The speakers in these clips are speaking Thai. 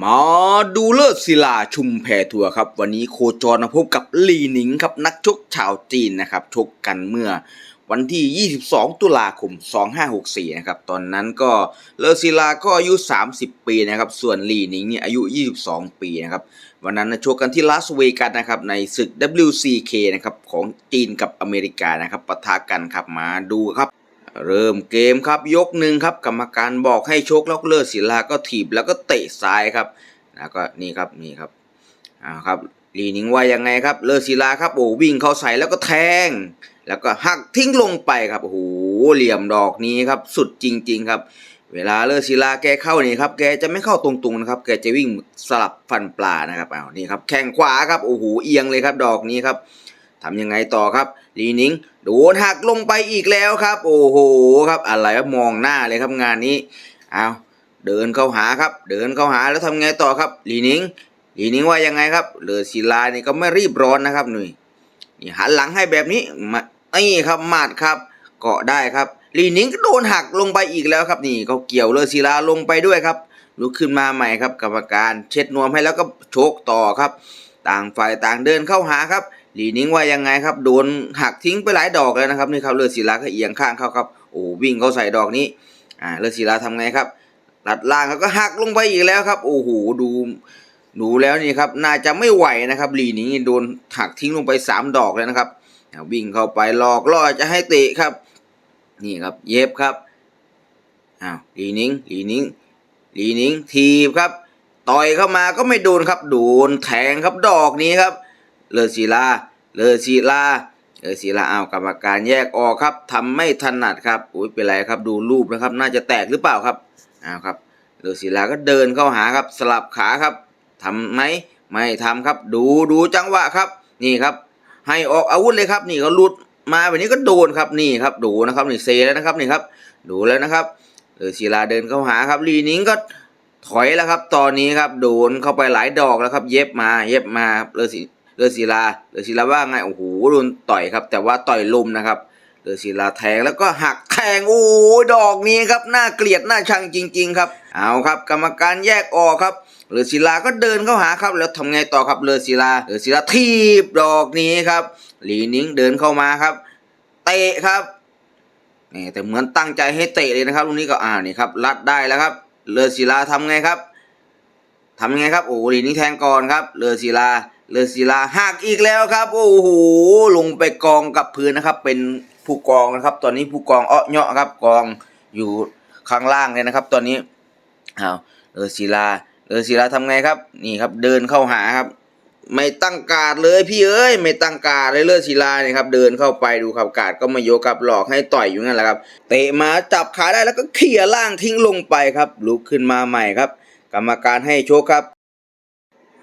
มาดูเลิศศิลาชุมแพทัวร์ครับ วันนี้โคจรมาพบกับลีหนิงครับนักชกชาวจีนนะครับชกกันเมื่อวันที่ 22 ตุลาคม 2564 นะครับ ตอนนั้นก็เลิศศิลาก็อายุ 30 ปีนะครับ ส่วนลีหนิงเนี่ยอายุ 22 ปีนะครับ วันนั้นนะชกกันที่ลาสเวกัสนะครับ ในศึก WCK นะครับ ของจีนกับอเมริกานะครับปะทะกันครับ มาดูครับ เริ่มเกมครับยกหนึ่งครับกรรมการบอกให้ชกแล้วเลิศศิลาก็ถีบแล้วก็เตะซ้ายครับแล้วก็นี่ครับนี่ครับอ่าครับลีนิงว่ายังไงครับเลิศศิลาครับโอ้วิ่งเข้าใส่แล้วก็แทง แล้วก็หักทิ้งลงไปครับโอ้โหเหลี่ยมดอกนี้ครับสุดจริง ๆ ครับ เวลาเลิศศิลาแกเข้านี่ครับแกจะไม่เข้าตรงๆนะครับแกจะวิ่งสลับฟันปลานะครับเอานี่ครับแข้งขวาครับโอ้โหเอียงเลยครับดอกนี้ครับ ทำยังไงต่อครับลีนิงโดนหักลงไปอีกแล้วครับ โอ้โหครับอะไรครับมองหน้าเลยครับงานนี้เอาเดินเข้าหาครับ เดินเข้าหาแล้วทำไงต่อครับลีนิงลีนิงว่ายังไงครับเลือศิลานี่ก็ไม่รีบร้อนนะครับหนุ่ยนี่หันหลังให้แบบนี้มานี่ครับมาดครับเกาะได้ครับลีนิงก็โดนหักลงไปอีกแล้วครับนี่เขาเกี่ยวเลือศิลาลงไปด้วยครับลุกขึ้นมาใหม่ครับกรรมการเช็ดนวมให้แล้วก็โชกต่อครับ ต่างฝ่ายต่างเดินเข้าหาครับ หลีนิงว่ายังไงครับ โดนหักทิ้งไปหลายดอกแล้วนะครับนี่ครับเลือดศิลาก็เอียงข้างเข้าครับโอ้วิ่งเข้าใส่ดอกนี้อ่าเลือดศิลาทำไงครับตัดล่างเขาก็หักลงไปอีกแล้วครับโอ้โหดูดูแล้วนี่ครับน่าจะไม่ไหวนะครับหลีนิงโดนหักทิ้งลงไปสามดอกแล้วนะครับวิ่งเข้าไปหลอกล่อจะให้เตะครับ นี่ครับเย็บครับอ้าวหลีนิงหลีนิงหลีนิงทีบครับ ต่อยเข้ามาก็ไม่โดนครับโดนแทงครับดอกนี้ครับ เลอศิลา เลอศิลา เลอศิลาเอากรรมการแยกออกครับทำไม่ถนัดครับอุ้ยเป็นไรครับดูรูปนะครับ น่าจะแตกหรือเปล่าครับเอาครับ เลอศิลาก็เดินเข้าหาครับ สลับขาครับทำไหมไม่ทำครับ ดูดูจังหวะครับ นี่ครับ ให้ออกอาวุธเลยครับ นี่เขาหลุดมาแบบนี้ก็โดนครับนี่ครับดูนะครับนี่เซแล้วนะครับนี่ครับดูแล้วนะครับเลอศิลาเดินเข้าหาครับลีนิงก็ถอยแล้วครับ ตอนนี้ครับโดนเข้าไปหลายดอกแล้วครับ เย็บมาเย็บมาเลอศิ เลอศิลาเลอศิลาว่าไงโอ้โหโดนต่อยครับ แต่ว่าต่อยลุมนะครับเลอศิลาแทงแล้วก็หักแทงโอ้ดอกนี้ครับน่าเกลียดน่าชังจริง ๆ ครับ เอาครับ กรรมการแยกออกครับเลอศิลาก็เดินเข้าหาครับ แล้วทำไงต่อครับเลอศิลาเลอศิลาทีบดอกนี้ครับหลีนิงเดินเข้ามาครับเตะครับนี่แต่เหมือนตั้งใจให้เตะเลยนะครับลูกนี้ก็อ่านี่ครับรัดได้แล้วครับเลอศิลาทำไงครับทำไงครับโอ้หลีนี้แทงก่อนครับเลอศิลา เลอศิลาหักอีกแล้วครับ โอ้โหลงไปกองกับพื้นนะครับ เป็นผู้กองนะครับ ตอนนี้ผู้กองเอ้อเนาะครับกองอยู่ข้างล่างเลยนะครับ ตอนนี้อ้าวเลอศิลาเลอศิลาทำไงครับ นี่ครับเดินเข้าหาครับ ไม่ตั้งการเลยพี่เอ้ยไม่ตั้งการเลยเลือดศิลาเนี่ยครับเดินเข้าไปดูครับการดก็ม่โยกับหลอกให้ต่อยอยู่นั่นแหละครับเตะมาจับขาได้แล้วก็เขี่ยล่างทิ้งลงไปครับลุกขึ้นมาใหม่ครับ กรรมการให้โชคครับ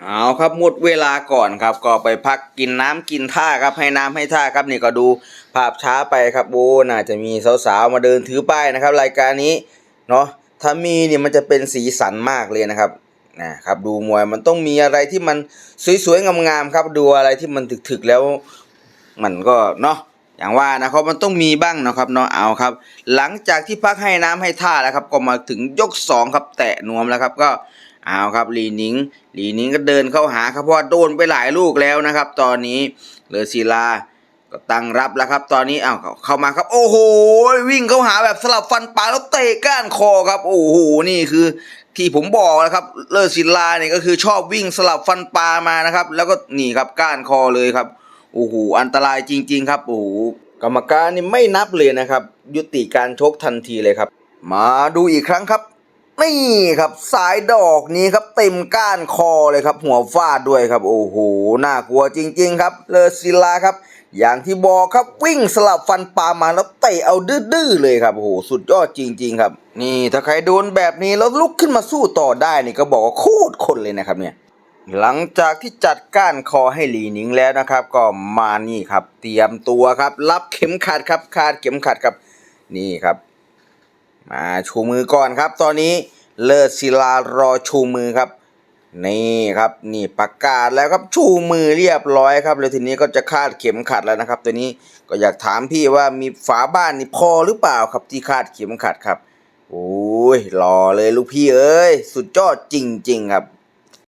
เอาครับหมดเวลาก่อนครับ ก็ไปพักกินน้ำกินท่าครับให้น้ำให้ท่าครับนี่ก็ดูภาพช้าไปครับโอ้น่าจะมีสาวๆมาเดินถือป้ายนะครับ รายการนี้เนาะถ้ามีเนี่ยมันจะเป็นสีสันมากเลยนะครับนะครับดูมวยมันต้องมีอะไรที่มันสวยๆงามๆครับดูอะไรที่มันถึกๆแล้วมันก็เนาะอย่างว่านะครับมันต้องมีบ้างนะครับเนาะเอาครับ หลังจากที่พักให้น้ำให้ท่าแล้วครับ ก็มาถึงยกสองครับแตะนวมแล้วครับก็ เอาครับลีนิงลีนิงก็เดินเข้าหาครับเพราะว่าโดนไปหลายลูกแล้วนะครับ ตอนนี้เลอศิลาก็ตั้งรับแล้วครับ ตอนนี้อ้าวเข้ามาครับ โอ้โห วิ่งเข้าหาแบบสลับฟันปลาแล้วเตะก้านคอครับ โอ้โหนี่คือที่ผมบอกนะครับ เลอศิลาเนี่ยก็คือชอบวิ่งสลับฟันปลามานะครับ แล้วก็นี่ครับก้านคอเลยครับโอ้โหอันตรายจริง ๆ ครับโอ้โหกรรมการนี่ไม่นับเลยนะครับ ยุติการชกทันทีเลยครับ มาดูอีกครั้งครับ นี่ครับสายดอกนี้ครับเต็มก้านคอเลยครับ หัวฟาดด้วยครับ โอ้โหน่ากลัวจริง ๆ ครับ เลอศิลาครับ อย่างที่บอกครับวิ่งสลับฟันปลามาแล้วเตะเอาดื้อๆเลยครับโอ้โหสุดยอดจริง ๆ ครับ นี่ถ้าใครโดนแบบนี้แล้วลุกขึ้นมาสู้ต่อได้นี่ก็บอกว่าโคตรคนเลยนะครับเนี่ยหลังจากที่จัดก้านคอให้หลีหนิงแล้วนะครับ ก็มานี่ครับ เตรียมตัวครับ รับเข็มขัดครับคาดเข็มขัดครับ นี่ครับ มาชูมือก่อนครับ ตอนนี้เลิศศิลารอชูมือครับ นี่ครับนี่ประกาศแล้วครับชูมือเรียบร้อยครับแล้วทีนี้ก็จะคาดเข็มขัดแล้วนะครับ ตัวนี้ก็อยากถามพี่ว่ามีฝาบ้านนี่พอหรือเปล่าครับที่คาดเข็มขัดครับโอ้ยรอเลยลูกพี่เอ้ยสุดยอดจริง ๆ ครับ